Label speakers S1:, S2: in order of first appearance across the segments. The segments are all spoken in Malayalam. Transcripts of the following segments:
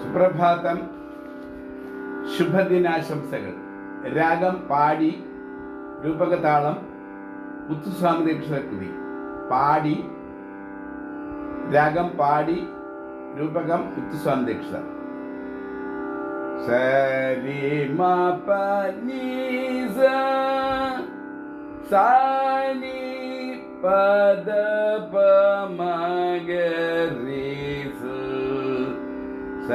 S1: സുപ്രഭാതം ശുഭദിനാശംസകൾ. രാഗം പാടി രൂപകതാളം മുത്തുസ്വാമി ദീക്ഷകൃതി പാടി രാഗം പാടി രൂപകം മുത്തുസ്വാമി ദീക്ഷിത സരി സാനി പദ പ സ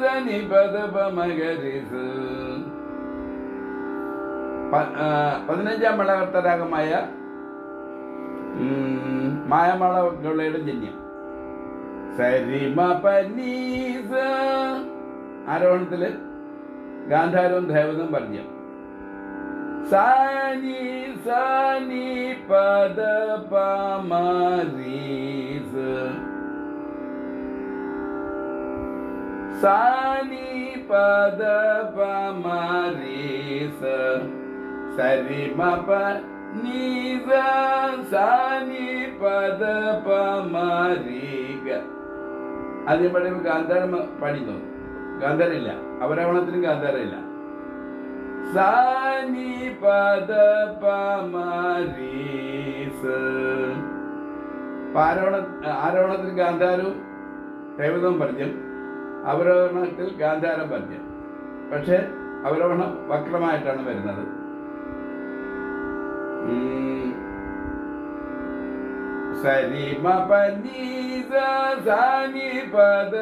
S1: സനി പദ പ മ ഗ രി സ പ- ആ, പതിനഞ്ചാം മേളകർത്തരാഗമായ ഉം, മായമളകളുടെ ജന്യം. സരിമ പനീസ ആരോഹണത്തിൽ ഗാന്ധാരവും ദേവതും പദ്യം സാനി സാനി പദ പമരീസ. സാനി പദ പമരീസ. സരിമ പ നീസ സാനി പദ പമരീക അതേപോലെ ഗാന്ധാരം പാടിക്കുന്നു ഗാന്ധാരമില്ല. അവരവണത്തിനും ഗാന്ധാരമില്ല. ആരോഹണത്തിൽ ഗാന്ധാരവും ദൈവതവും പദ്യം അവരോഹണത്തിൽ ഗാന്ധാരം പദ്യം പക്ഷെ അവരോഹണം വക്രമായിട്ടാണ് വരുന്നത്. സരി മ പദ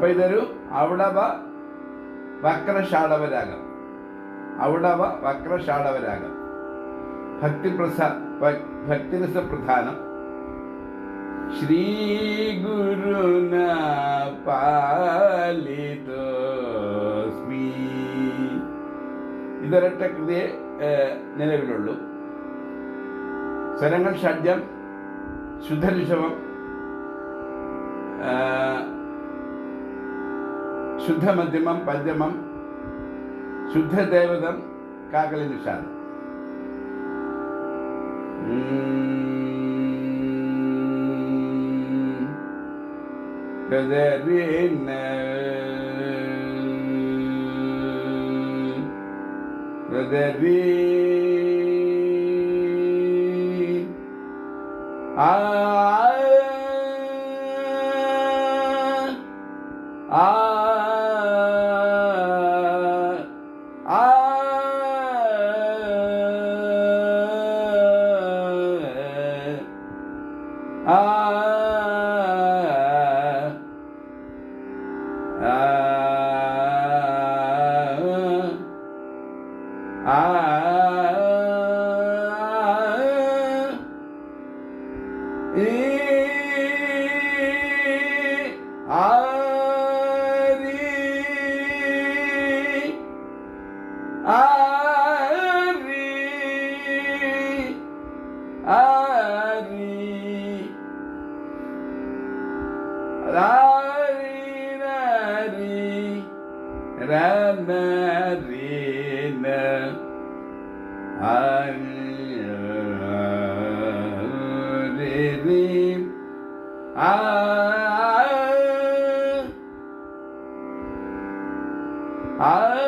S1: അപ്പൊ ഇതൊരു അവിടവ വക്രഷാടവരാഗം. അവിടവ വക്രഷാടവരാഗം. ഭക്തിപ്രസ ഭക്തിരസ പ്രധാനം ശ്രീ പാലിതോസ്മി ഇതൊരൊറ്റ കൃതിയെ നിലവിലുള്ളൂ. സ്വരങ്ങൾ ഷഡ്ജം ശുദ്ധഋഷഭം शुद्ध मध्यम पद्यम शुद्ध देवत काकली निषाद ஆ Mary. dedim Ari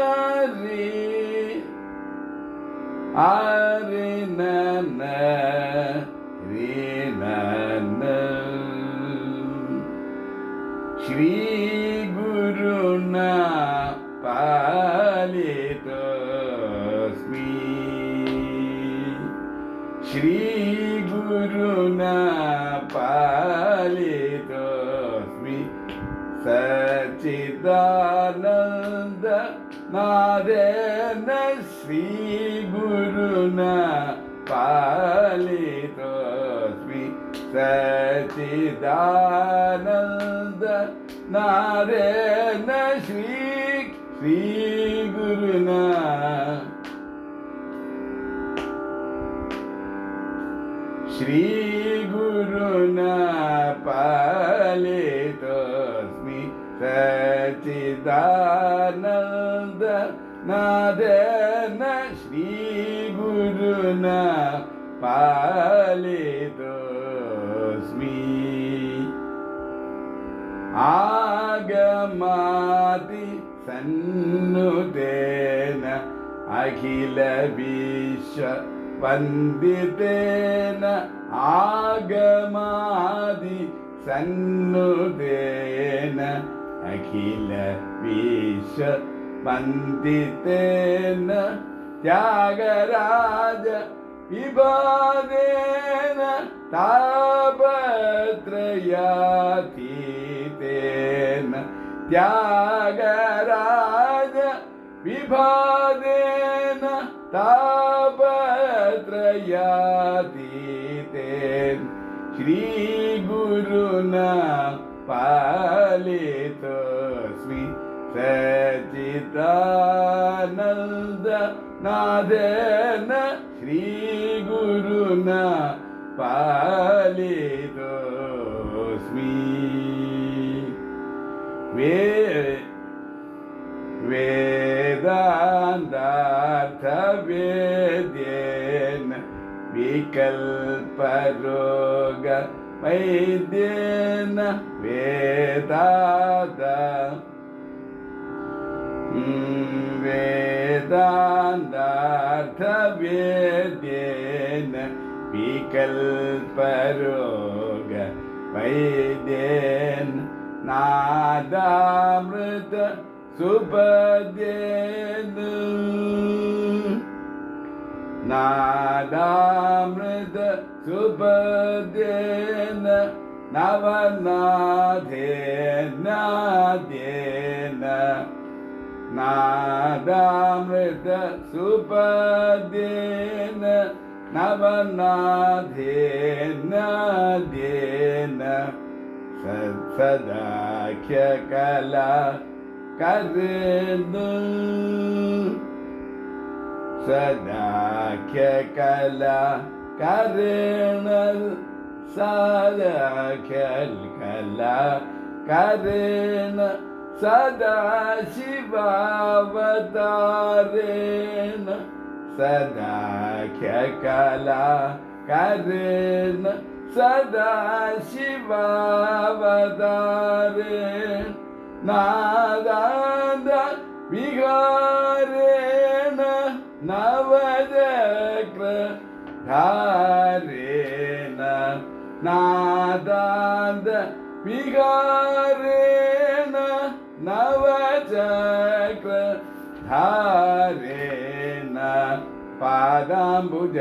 S1: Ari nana Ri nana Shri నారేణశ్రీ గురుణ పాలితోస్మి Sachidananda నారేణ Shri Shri గురుణ Shri గురుణ పాలితోస్మి Sachidananda സ നാദേന ശ്രീ ഗുരുന പാലിതോസ്മി ആഗമാതി സന്നുദേന അഖില വിശ്വ വന്ദിതേന ആഗമാതി സന്നുദേന അഖില വിശ്വ वन्दितेन त्यागराज विभादेन तापत्रयातीतेन त्यागराज विभादेन तापत्रयातीतेन श्रीगुरुना पालितोऽस्मि സച്ചിദാനന്ദ നാദേന ശ്രീഗുരുന പാലിതോസ്മി. വേ വേദാന്താർത്ഥവേദ്യേന വികൽപരോഗ വൈദ്യേന വേദാത वेदा विकल्परोग वैद्येन नादामृत सुपद्येन नादामृत सुपद्येन सुभदेन നാദാമൃത സുപദ്യേന നവനാഥേനാദ്യേന സദാഖ്യകല കരുന്നു സദാഖ്യകല കരുണൽ സദാഖ്യൽ കല കരുണ सदा शिवावतारेण सदाख्यकला करेण सदा शिवावतारेण नादाद विहारेण नवचक्र धारेण नादाद विहारेण नवचक्र धारेण पादाम्बुजनवरेण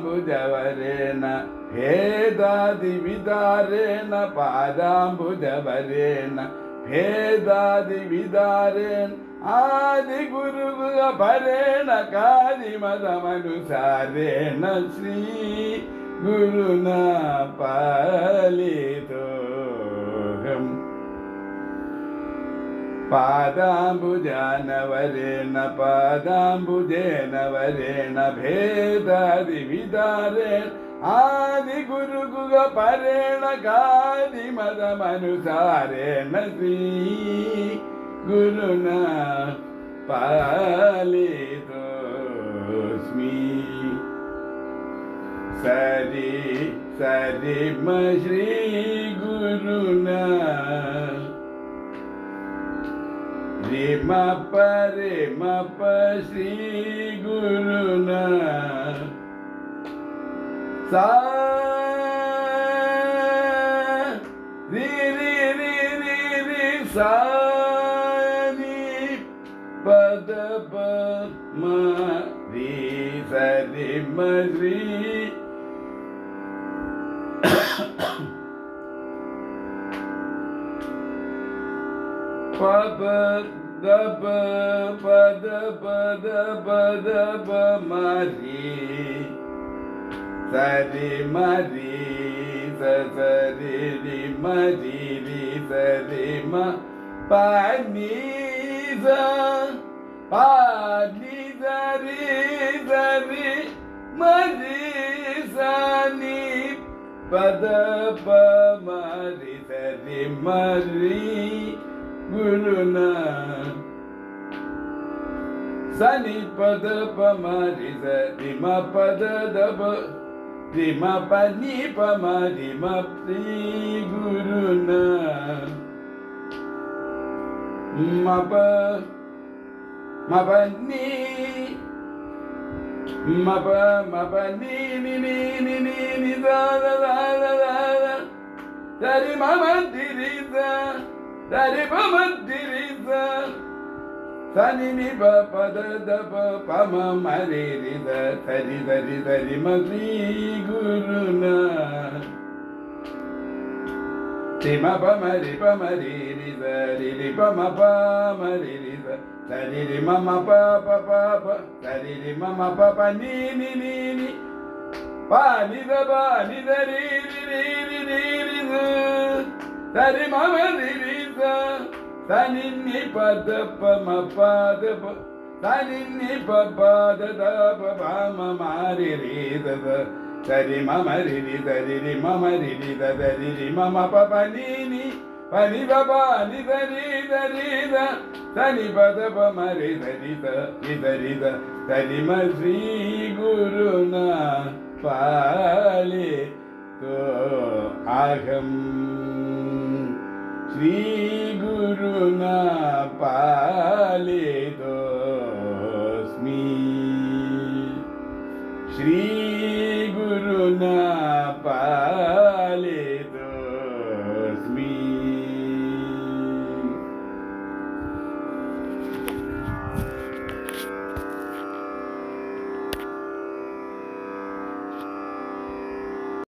S1: पादाम्बुजवरेण भेदादिविदारेण पादाम्बुजवरेण भेदादिविदारेण आदिगुरुः अपरेण कालिमदमनुसारेण श्री గురు నా పాలితోహం. పాదాంబుజాన వరేణ పాదాంబుజేన వరేణ భేదాది విదారేణ ఆది గురుగుగ పరేణ కాది మదమనుసారేణ Shri గురునా పాలితోస్మి. Sadi sadi ma shri guru na re ma pa re ma pa shri guru na sa re re re sa ni pa da ba ma re sa re ma Mari Sari Mari Sari Mari Sari Ma Paniza ni Rizari Mariza Ni Pada Pamari Sari Mari Gurunath ಸನಿ ಪದ ಪಮರಿ ಸ ರಿಮ ಪದ ದಬ ರಿಮ ಪನಿ ಪಮ ರಿಮ ಪ್ರೀ ಗುರುನ ಮಪ ಮಪ ನೀ ಮಪ ಮಪ ನೀ ನಿ ನಿ ನಿ ನಿ ನಿ ದ ದ ದ ದ ದ ಸರಿ ಮಮ ದಿ ದ దరి బమద్దిరిద సని ని బ పద ద బ పమ మరి రి ద సరి దరి దరి మసి గురునా తిమ పమరి పమరి రి దరి రి పమ పమరి రి ద సరి రి మమ ప ప ప ప సరి రి మమ ప ప ని ని ని ని పా ని ద మమ రి தனி நீ பத பம பாத தனி நீ பாத பாம மாரி ரீத சரி மம ரிரி தரிரி மம ரிரி தரிரி மம பபனி நீ பனி பபானி தரி தரித தனி பத பமரி தரித இதரித தனிம ஸ்ரீ குருணா பாலே तो आगम ಶ್ರೀ ಗುರುನ ಪಾಲಿದೋಸ್ಮಿ ಶ್ರೀ ಗುರುನ ಪಾಲ